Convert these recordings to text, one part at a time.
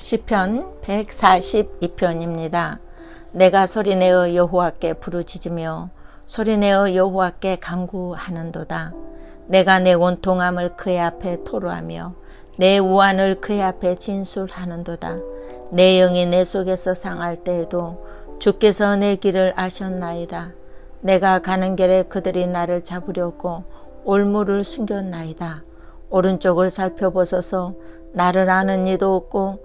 시편 142편입니다. 내가 소리내어 여호와께 부르짖으며 소리내어 여호와께 간구하는도다. 내가 내 온통함을 그의 앞에 토로하며 내 우환을 그의 앞에 진술하는도다. 내 영이 내 속에서 상할 때에도 주께서 내 길을 아셨나이다. 내가 가는 길에 그들이 나를 잡으려고 올무를 숨겼나이다. 오른쪽을 살펴보소서 나를 아는 이도 없고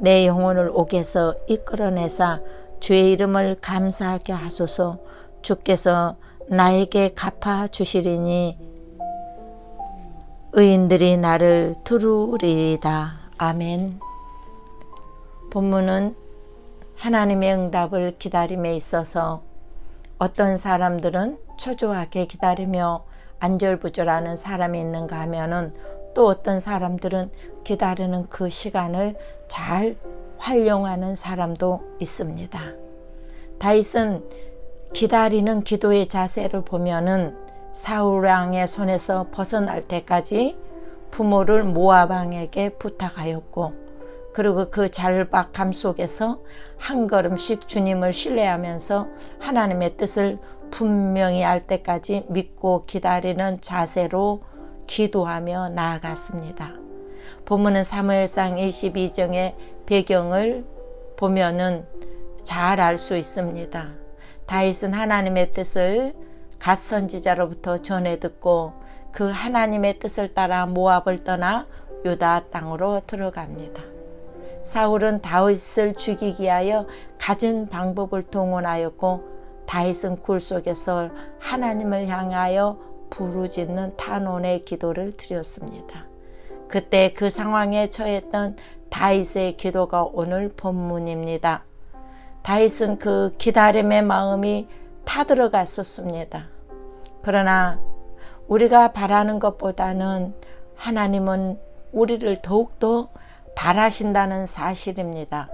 내 영혼을 옥에서 이끌어내사 주의 이름을 감사하게 하소서 주께서 나에게 갚아 주시리니 의인들이 나를 두루리이다. 아멘. 본문은 하나님의 응답을 기다림에 있어서 어떤 사람들은 초조하게 기다리며 안절부절하는 사람이 있는가 하면은 또 어떤 사람들은 기다리는 그 시간을 잘 활용하는 사람도 있습니다. 다윗은 기다리는 기도의 자세를 보면은 사울 왕의 손에서 벗어날 때까지 부모를 모아방에게 부탁하였고 그리고 그 잘박함 속에서 한 걸음씩 주님을 신뢰하면서 하나님의 뜻을 분명히 알 때까지 믿고 기다리는 자세로 기도하며 나아갔습니다. 본문은 사무엘상 22장의 배경을 보면은 잘 알 수 있습니다. 다윗은 하나님의 뜻을 갓 선지자로부터 전해 듣고 그 하나님의 뜻을 따라 모압을 떠나 유다 땅으로 들어갑니다. 사울은 다윗을 죽이기 위하여 가진 방법을 동원하였고 다윗은 굴 속에서 하나님을 향하여 부르짖는 탄원의 기도를 드렸습니다. 그때 그 상황에 처했던 다윗의 기도가 오늘 본문입니다. 다윗은 그 기다림의 마음이 타들어갔었습니다. 그러나 우리가 바라는 것보다는 하나님은 우리를 더욱더 바라신다는 사실입니다.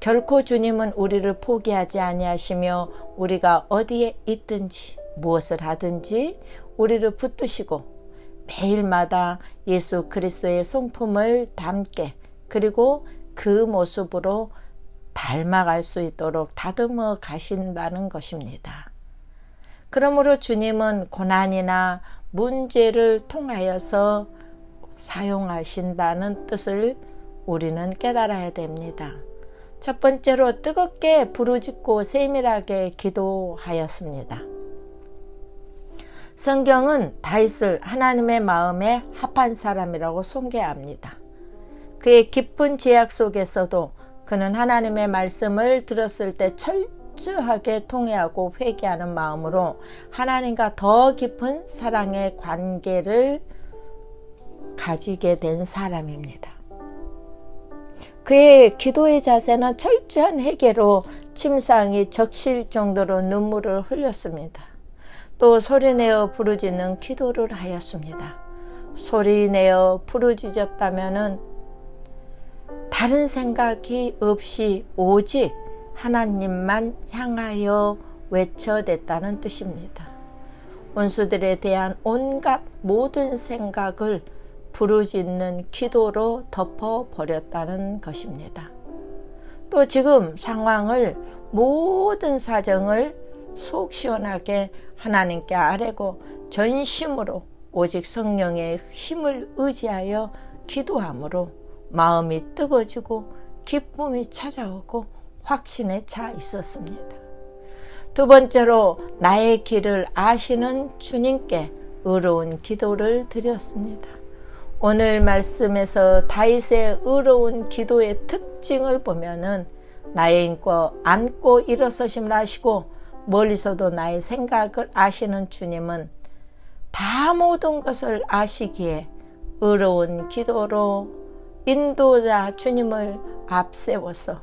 결코 주님은 우리를 포기하지 아니하시며 우리가 어디에 있든지 무엇을 하든지 우리를 붙드시고 매일마다 예수 그리스도의 성품을 담게 그리고 그 모습으로 닮아갈 수 있도록 다듬어 가신다는 것입니다. 그러므로 주님은 고난이나 문제를 통하여서 사용하신다는 뜻을 우리는 깨달아야 됩니다. 첫 번째로 뜨겁게 부르짖고 세밀하게 기도하였습니다. 성경은 다윗을 하나님의 마음에 합한 사람이라고 소개합니다. 그의 깊은 제약 속에서도 그는 하나님의 말씀을 들었을 때 철저하게 통회하고 회개하는 마음으로 하나님과 더 깊은 사랑의 관계를 가지게 된 사람입니다. 그의 기도의 자세는 철저한 회개로 침상이 적실 정도로 눈물을 흘렸습니다. 또 소리내어 부르짖는 기도를 하였습니다. 소리내어 부르짖었다면은 다른 생각이 없이 오직 하나님만 향하여 외쳐댔다는 뜻입니다. 원수들에 대한 온갖 모든 생각을 부르짖는 기도로 덮어버렸다는 것입니다. 또 지금 상황을 모든 사정을 속 시원하게 하나님께 아뢰고 전심으로 오직 성령의 힘을 의지하여 기도함으로 마음이 뜨거지고 기쁨이 찾아오고 확신에 차 있었습니다. 두 번째로 나의 길을 아시는 주님께 의로운 기도를 드렸습니다. 오늘 말씀에서 다윗의 의로운 기도의 특징을 보면은 나의 인고 안고 일어서심을 하시고 멀리서도 나의 생각을 아시는 주님은 다 모든 것을 아시기에 의로운 기도로 인도자 주님을 앞세워서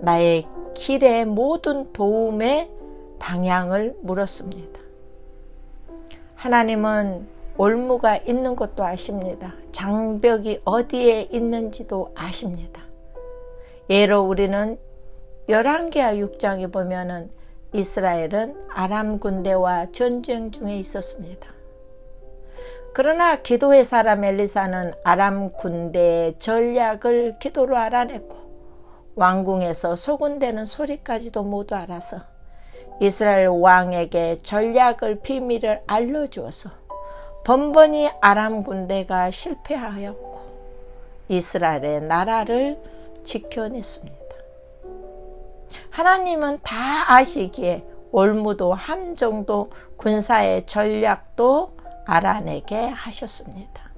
나의 길의 모든 도움의 방향을 물었습니다. 하나님은 올무가 있는 것도 아십니다. 장벽이 어디에 있는지도 아십니다. 예로 우리는 11개와 6장에 보면은 이스라엘은 아람 군대와 전쟁 중에 있었습니다. 그러나 기도의 사람 엘리사는 아람 군대의 전략을 기도로 알아냈고 왕궁에서 소군대는 소리까지도 모두 알아서 이스라엘 왕에게 전략을 비밀을 알려주어서 번번이 아람 군대가 실패하였고 이스라엘의 나라를 지켜냈습니다. 하나님은 다 아시기에 올무도 함정도 군사의 전략도 알아내게 하셨습니다.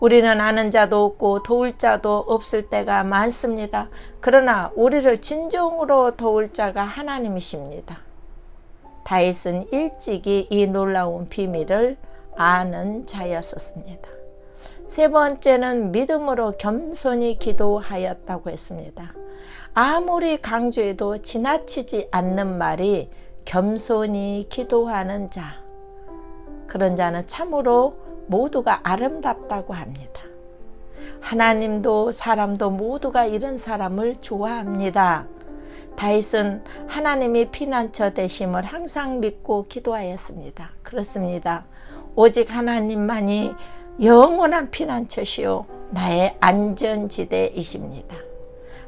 우리는 아는 자도 없고 도울 자도 없을 때가 많습니다. 그러나 우리를 진정으로 도울 자가 하나님이십니다. 다윗은 일찍이 이 놀라운 비밀을 아는 자였었습니다. 세 번째는 믿음으로 겸손히 기도하였다고 했습니다. 아무리 강조해도 지나치지 않는 말이 겸손히 기도하는 자. 그런 자는 참으로 모두가 아름답다고 합니다. 하나님도 사람도 모두가 이런 사람을 좋아합니다. 다윗은 하나님이 피난처 되심을 항상 믿고 기도하였습니다. 그렇습니다. 오직 하나님만이 영원한 피난처시요 나의 안전지대이십니다.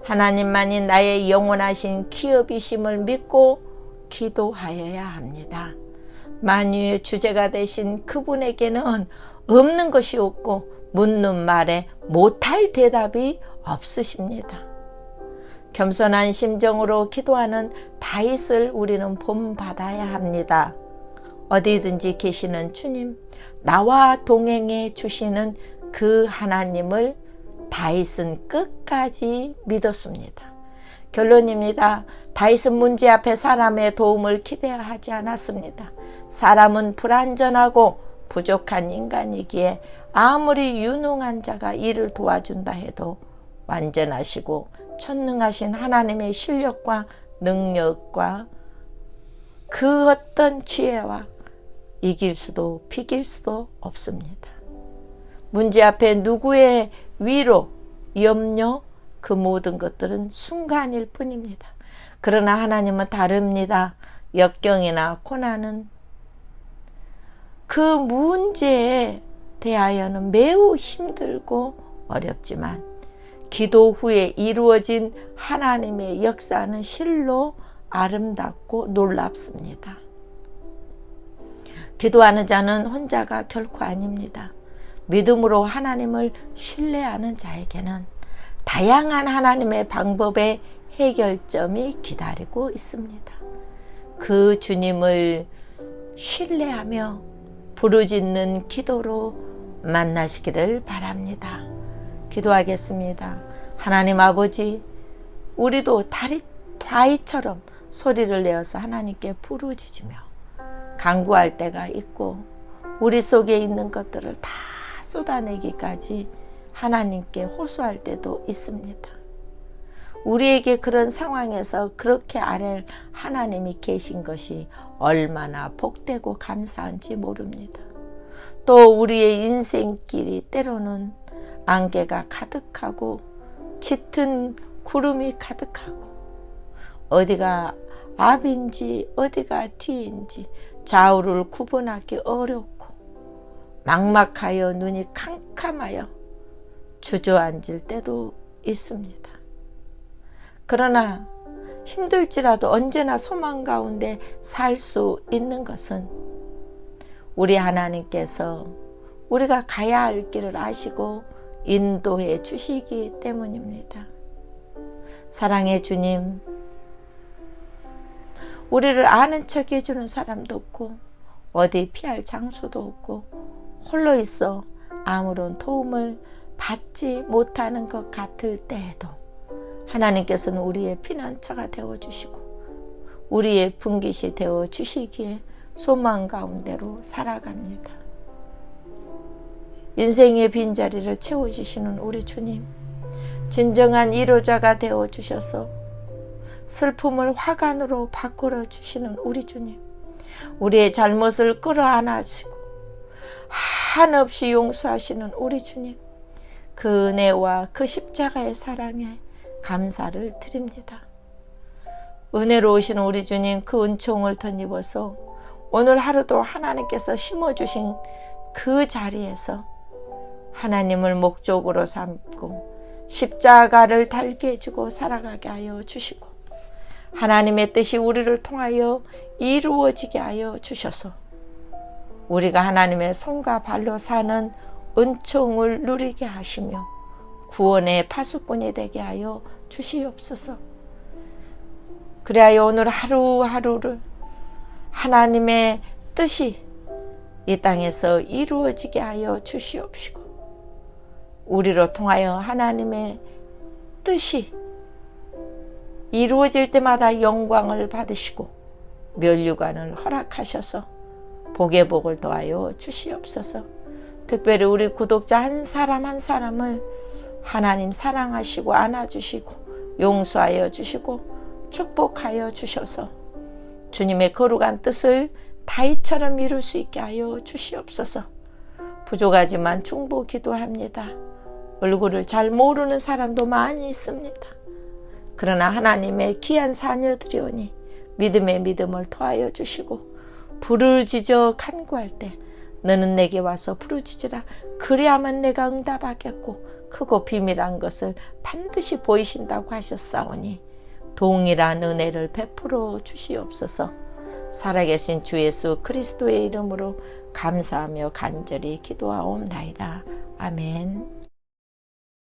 하나님만이 나의 영원하신 기업이심을 믿고 기도하여야 합니다. 만유의 주제가 되신 그분에게는 없는 것이 없고 묻는 말에 못할 대답이 없으십니다. 겸손한 심정으로 기도하는 다윗을 우리는 본받아야 합니다. 어디든지 계시는 주님, 나와 동행해 주시는 그 하나님을 다윗은 끝까지 믿었습니다. 결론입니다. 다윗은 문제 앞에 사람의 도움을 기대하지 않았습니다. 사람은 불완전하고 부족한 인간이기에 아무리 유능한 자가 일을 도와준다 해도 완전하시고 천능하신 하나님의 실력과 능력과 그 어떤 지혜와 이길 수도 비길 수도 없습니다. 문제 앞에 누구의 위로, 염려, 그 모든 것들은 순간일 뿐입니다. 그러나 하나님은 다릅니다. 역경이나 고난은 그 문제에 대하여는 매우 힘들고 어렵지만 기도 후에 이루어진 하나님의 역사는 실로 아름답고 놀랍습니다. 기도하는 자는 혼자가 결코 아닙니다. 믿음으로 하나님을 신뢰하는 자에게는 다양한 하나님의 방법의 해결점이 기다리고 있습니다. 그 주님을 신뢰하며 부르짖는 기도로 만나시기를 바랍니다. 기도하겠습니다. 하나님 아버지, 우리도 다리, 다이처럼 소리를 내어서 하나님께 부르짖으며 강구할 때가 있고 우리 속에 있는 것들을 다 쏟아내기까지 하나님께 호소할 때도 있습니다. 우리에게 그런 상황에서 그렇게 아랠 하나님이 계신 것이 얼마나 복되고 감사한지 모릅니다. 또 우리의 인생길이 때로는 안개가 가득하고 짙은 구름이 가득하고 어디가 앞인지 어디가 뒤인지 좌우를 구분하기 어렵고 막막하여 눈이 캄캄하여 주저앉을 때도 있습니다. 그러나 힘들지라도 언제나 소망 가운데 살 수 있는 것은 우리 하나님께서 우리가 가야 할 길을 아시고 인도해 주시기 때문입니다. 사랑의 주님, 우리를 아는 척 해주는 사람도 없고, 어디 피할 장소도 없고, 홀로 있어 아무런 도움을 받지 못하는 것 같을 때에도 하나님께서는 우리의 피난처가 되어 주시고 우리의 분깃이 되어 주시기에 소망 가운데로 살아갑니다. 인생의 빈자리를 채워주시는 우리 주님, 진정한 위로자가 되어 주셔서 슬픔을 화관으로 바꾸어 주시는 우리 주님. 우리의 잘못을 끌어안아주고 한없이 용서하시는 우리 주님. 그 은혜와 그 십자가의 사랑에 감사를 드립니다. 은혜로우신 우리 주님 그 은총을 덧입어서 오늘 하루도 하나님께서 심어주신 그 자리에서 하나님을 목적으로 삼고 십자가를 달게 해주고 살아가게 하여 주시고 하나님의 뜻이 우리를 통하여 이루어지게 하여 주셔서 우리가 하나님의 손과 발로 사는 은총을 누리게 하시며 구원의 파수꾼이 되게 하여 주시옵소서. 그래야 오늘 하루하루를 하나님의 뜻이 이 땅에서 이루어지게 하여 주시옵시고 우리로 통하여 하나님의 뜻이 이루어질 때마다 영광을 받으시고 멸류관을 허락하셔서 복의 복을 더하여 주시옵소서. 특별히 우리 구독자 한 사람 한 사람을 하나님 사랑하시고 안아주시고 용서하여 주시고 축복하여 주셔서 주님의 거룩한 뜻을 다이처럼 이룰 수 있게 하여 주시옵소서. 부족하지만 충보 기도합니다. 얼굴을 잘 모르는 사람도 많이 있습니다. 그러나 하나님의 귀한 자녀들이오니 믿음의 믿음을 더하여 주시고 부르짖어 간구할 때 너는 내게 와서 부르짖으라 그리하면 내가 응답하겠고 크고 비밀한 것을 반드시 보이신다고 하셨사오니 동일한 은혜를 베풀어 주시옵소서 살아계신 주 예수 그리스도의 이름으로 감사하며 간절히 기도하옵나이다. 아멘.